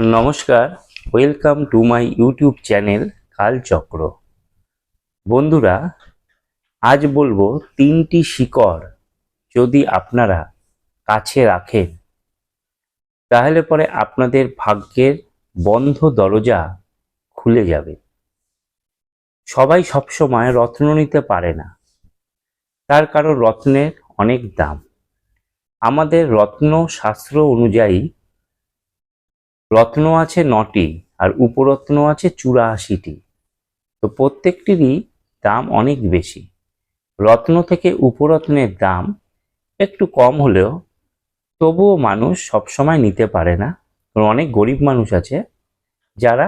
নমস্কার welcome to my YouTube channel Kalchakra বন্ধুরা, আজ বলব তিনটি শিকড় যদি আপনারা কাছে রাখেন, তাহলে পরে আপনাদের ভাগ্যের বন্ধ দরজা খুলে যাবে। সবাই সবসময় রত্ন নিতে পারে না। তার কারণ রত্নের অনেক দাম। আমাদের রত্ন শাস্ত্র অনুযায়ী রত্ন আছে নটি আর উপরত্ন আছে চুরাশিটি। তো প্রত্যেকটিরই দাম অনেক বেশি। রত্ন থেকে উপরত্নের দাম একটু কম হলেও তবুও মানুষ সবসময় নিতে পারে না। অনেক গরিব মানুষ আছে যারা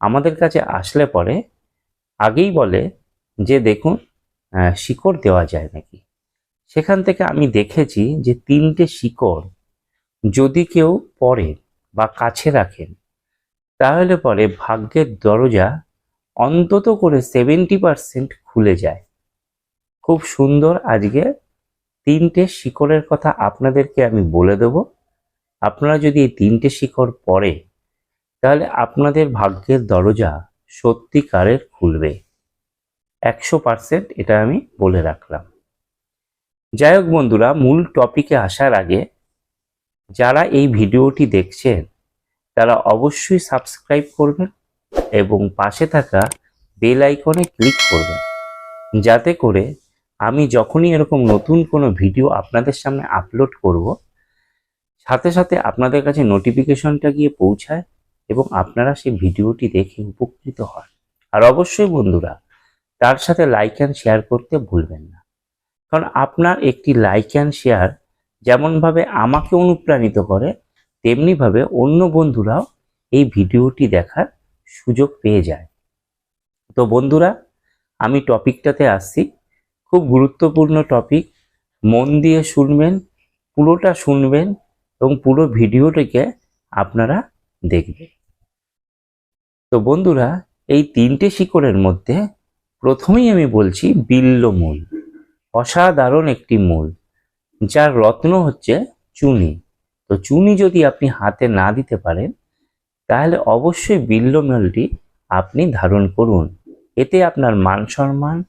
আমাদের কাছে আসলে পরে আগেই বলে যে দেখুন শিকড় দেওয়া যায় নাকি। সেখান থেকে আমি দেখেছি যে তিনটে শিকড় যদি কেউ পরে বা কাছে রাখেন। তাহলে পরে ভাগ্যের দরজা অন্তত করে সেভেন্টি পার্সেন্ট খুলে যায়। খুব সুন্দর আজকে তিনটে শিকড়ের কথা আপনাদেরকে আমি বলে দেব। আপনারা যদি এই তিনটে শিকড় পরে তাহলে আপনাদের ভাগ্যের দরজা সত্যিকারের খুলবে। একশো পার্সেন্ট এটা আমি বলে রাখলাম। যাই হোক বন্ধুরা, মূল টপিকে আসার আগে যারা এই ভিডিওটি দেখছেন, তারা অবশ্যই সাবস্ক্রাইব করবেন এবং পাশে থাকা বেল আইকনে ক্লিক করবেন। যাতে করে আমি যখনই এরকম নতুন কোনো ভিডিও আপনাদের সামনে আপলোড করব, সাথে সাথে আপনাদের কাছে নোটিফিকেশনটা গিয়ে পৌঁছায় এবং আপনারা সেই ভিডিওটি দেখে উপকৃত হন। আর অবশ্যই বন্ধুরা, তার সাথে লাইক অ্যান্ড শেয়ার করতে ভুলবেন না। কারণ আপনার একটি লাইক অ্যান্ড শেয়ার যেমনভাবে আমাকে অনুপ্রাণিত করে, তেমনিভাবে অন্য বন্ধুরাও এই ভিডিওটি দেখার সুযোগ পেয়ে যায়। তো বন্ধুরা, আমি টপিকটাতে আসছি। খুব গুরুত্বপূর্ণ টপিক, মন দিয়ে শুনবেন, পুরোটা শুনবেন এবং পুরো ভিডিওটিকে আপনারা দেখবেন। তো বন্ধুরা, এই তিনটে শিকড়ের মধ্যে প্রথমেই আমি বলছি বিল্ল মূল অসাধারণ একটি মূল। যার রত্ন হচ্ছে চুনি। তো চুনি যদি আপনি হাতে না দিতে পারেন, তাহলে অবশ্যই বিল্লমেলটি আপনি ধারণ করুন। এতে আপনার মান সম্মান,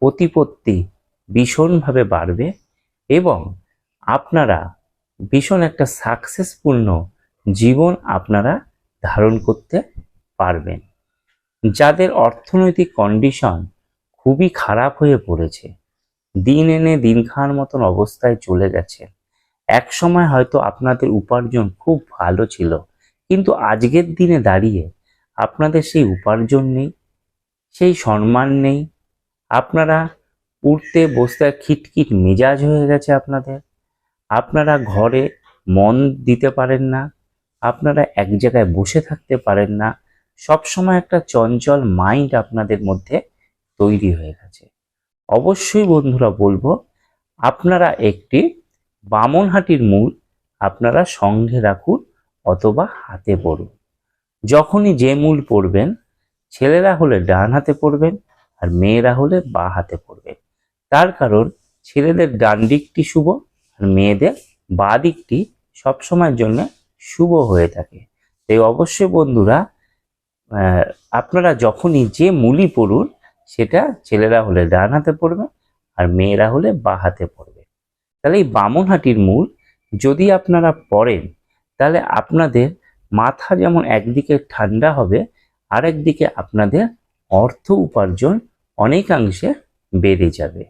প্রতিপত্তি ভীষণভাবে বাড়বে এবং আপনারা ভীষণ একটা সাকসেসপূর্ণ জীবন আপনারা ধারণ করতে পারবেন। যাদের অর্থনৈতিক কন্ডিশন খুবই খারাপ হয়ে পড়েছে দিন এনে দিন খাওয়ার মতন অবস্থায় চলে গেছে। এক সময় হয়তো আপনাদের উপার্জন খুব ভালো ছিল, কিন্তু আজকের দিনে দাঁড়িয়ে আপনাদের সেই উপার্জন নেই, সেই সম্মান নেই। আপনারা উঠতে বসতে খিটখিট মেজাজ হয়ে গেছে আপনাদের। আপনারা ঘরে মন দিতে পারেন না, আপনারা এক জায়গায় বসে থাকতে পারেন না। সব সময় একটা চঞ্চল মাইন্ড আপনাদের মধ্যে তৈরি হয়ে গেছে। অবশ্যই বন্ধুরা বলব, আপনারা একটি বামনহাটির মূল আপনারা সঙ্গে রাখুন অথবা হাতে পড়ুন। যখনই যে মূল পড়বেন, ছেলেরা হলে ডান হাতে পড়বেন আর মেয়েরা হলে বা হাতে পড়বেন। তার কারণ ছেলেদের ডান দিকটি শুভ আর মেয়েদের বা দিকটি সবসময়ের জন্য শুভ হয়ে থাকে। তাই অবশ্যই বন্ধুরা আপনারা যখনই যে মূলই পড়ুন সেটা ছেলেরা হলে ডান হাতে পড়বে আর মেয়েরা হলে বা হাতে পড়বে। তাহলে এই বামনহাটির মূল যদি আপনারা পড়েন, তাহলে আপনাদের মাথা যেমন একদিকে ঠান্ডা হবে আর একদিকে আপনাদের অর্থ উপার্জন অনেকাংশে বেড়ে যাবে।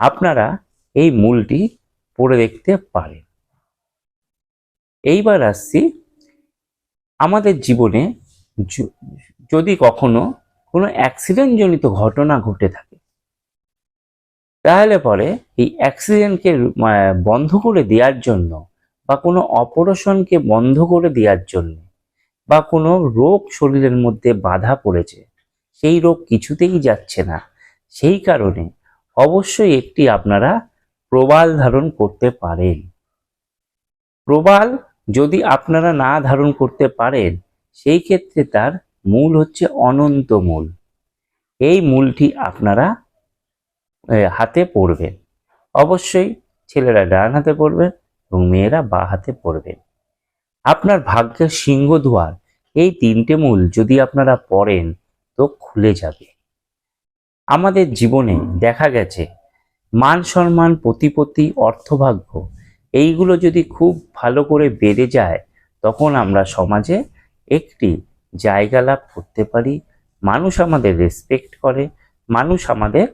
আপনারা এই মূলটি পড়ে দেখতে পারেন। এইবার আসছি আমাদের জীবনে যদি কখনো কোনো অ্যাক্সিডেন্টজনিত ঘটনা ঘটে থাকে। তাহলে পরে এই অ্যাক্সিডেন্টকে বন্ধ করে দেওয়ার জন্য বা কোনো অপারেশনকে বন্ধ করে দেওয়ার জন্য বা কোনো রোগ শরীরের মধ্যে বাধা পড়েছে, সেই রোগ কিছুতেই যাচ্ছে না। সেই কারণে অবশ্যই একটি আপনারা প্রবাল ধারণ করতে পারেন। প্রবাল যদি আপনারা না ধারণ করতে পারেন, সেই ক্ষেত্রে তার মূল হচ্ছে অনন্ত মূল। এই মূলটি আপনারা হাতে পড়বেন। অবশ্যই ছেলেরা ডান হাতে পড়বেন এবং মেয়েরা বা হাতে পড়বেন আপনার ভাগ্যের সিংহ দুয়ার এই তিনটে মূল যদি আপনারা পড়েন তো খুলে যাবে। আমাদের জীবনে দেখা গেছে, মান সম্মান, প্রতিপত্তি, অর্থভাগ্য, এইগুলো যদি খুব ভালো করে বেড়ে যায়, তখন আমরা সমাজে একটি জায়গা লাভ করতে পারি, মানুষ আমাদের রেসপেক্ট করে, মানুষ আমাদের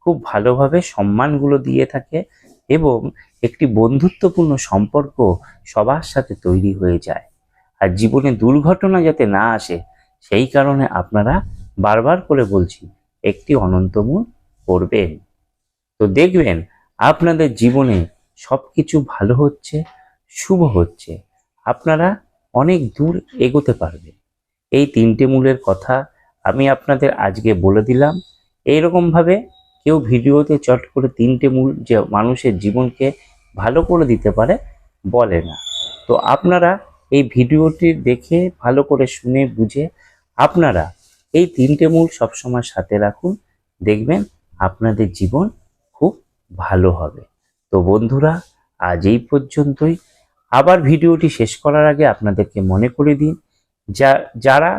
খুব ভালোভাবে সম্মানগুলো দিয়ে থাকে এবং একটি বন্ধুত্বপূর্ণ সম্পর্ক সবার সাথে তৈরি হয়ে যায়। আর জীবনে দুর্ঘটনা যাতে না আসে, সেই কারণে আপনারা বারবার করে বলছি, একটি অনন্তমূল করবেন। তো দেখবেন, আপনাদের জীবনে সব কিছু ভালো হচ্ছে, শুভ হচ্ছে, আপনারা অনেক দূর এগোতে পারবেন। এই তিনটে মূলের কথা আমি আপনাদের আজকে বলে দিলাম। এই এইরকমভাবে কেউ ভিডিওতে চট করে তিনটে মূল যে মানুষের জীবনকে ভালো করে দিতে পারে, বলে না। তো আপনারা এই ভিডিওটি দেখে, ভালো করে শুনে, বুঝে আপনারা এই তিনটে মূল সবসময় সাথে রাখুন। দেখবেন আপনাদের জীবন খুব ভালো হবে। তো বন্ধুরা, আজ এই পর্যন্তই। আবার ভিডিওটি শেষ করার আগে আপনাদেরকে মনে করে দিন যা, যারা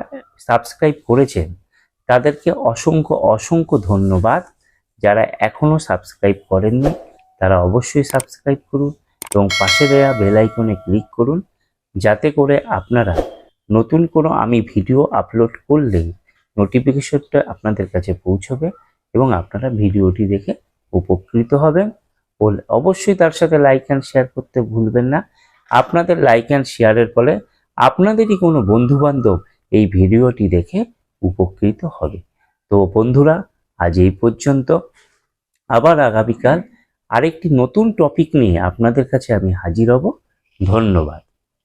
সাবস্ক্রাইব করেছেন, তাদেরকে অসংখ্য অসংখ্য ধন্যবাদ। যারা এখনও সাবস্ক্রাইব করেননি, তারা অবশ্যই সাবস্ক্রাইব করুন এবং পাশে দেওয়া বেল আইকনে ক্লিক করুন, যাতে করে আপনারা নতুন কোনো আমি ভিডিও আপলোড করলেই নোটিফিকেশনটা আপনাদের কাছে পৌঁছবে এবং আপনারা ভিডিওটি দেখে উপকৃত হবেন। ও অবশ্যই তার সাথে লাইক অ্যান্ড শেয়ার করতে ভুলবেন না। আপনাদের লাইক অ্যান্ড শেয়ারের ফলে আপনাদেরই কোনো বন্ধুবান্ধব এই ভিডিওটি দেখে উপকৃত হবে। তো বন্ধুরা, আজ এই পর্যন্ত। আবার আগামীকাল আরেকটি নতুন টপিক নিয়ে আপনাদের কাছে আমি হাজির হব। ধন্যবাদ।